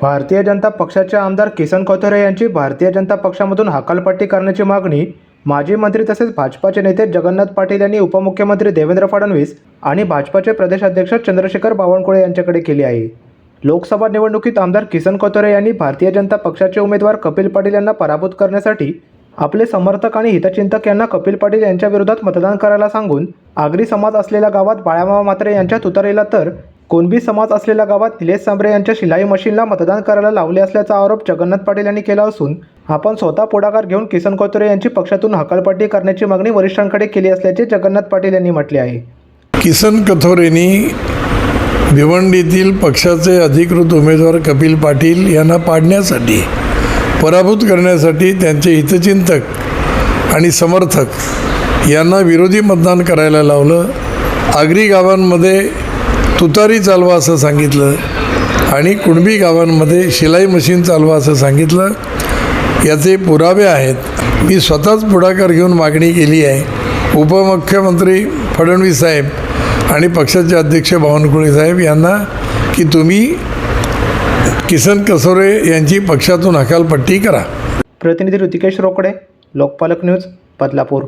भारतीय जनता पक्षाचे आमदार किसन कोथोरे यांची भारतीय जनता पक्षामधून हकालपट्टी करण्याची मागणी माजी मंत्री तसेच भाजपाचे नेते जगन्नाथ पाटील यांनी उपमुख्यमंत्री देवेंद्र फडणवीस आणि भाजपाचे प्रदेशाध्यक्ष चंद्रशेखर बावनकुळे यांच्याकडे केली आहे. लोकसभा निवडणुकीत आमदार किसन कोथोरे यांनी भारतीय जनता पक्षाचे उमेदवार कपिल पाटील यांना पराभूत करण्यासाठी आपले समर्थक आणि हितचिंतक यांना कपिल पाटील यांच्या विरोधात मतदान करायला सांगून आगरी समाज असलेल्या गावात बाळामामा मात्रे यांच्या तुतारीला तर कुणबी समाज असलेल्या गावात निलेश सांबरे यांच्या शिलाई मशीनला मतदान करायला लावले असल्याचा आरोप जगन्नाथ पाटील यांनी केला असून आपण स्वतः पुढाकार घेऊन किसन खोतरे यांची पक्षातून हकालपट्टी करण्याची मागणी वरिष्ठांकडे केली असल्याचे जगन्नाथ पाटील यांनी म्हटले आहे. किसन कथोरेंनी भिवंडीतील पक्षाचे अधिकृत उमेदवार कपिल पाटील यांना पाडण्यासाठी पराभूत करण्यासाठी त्यांचे हितचिंतक आणि समर्थक यांना विरोधी मतदान करायला लावलं. आगरी गावांमध्ये तुतारी चालवा असं सांगितलं आणि कुणबी गावांमध्ये शिलाई मशीन चालवा असं सांगितलं याचे पुरावे आहेत. मी स्वतःच पुढाकार घेऊन मागणी केली आहे. उपमुख्यमंत्री फडणवीस साहेब आणि पक्षाचे अध्यक्ष बावनकुळे साहेब यांना की तुम्ही किसन कसोरे यांची पक्षातून हकालपट्टी करा. प्रतिनिधी ऋतिकेश रोकडे लोकपालक न्यूज बदलापूर.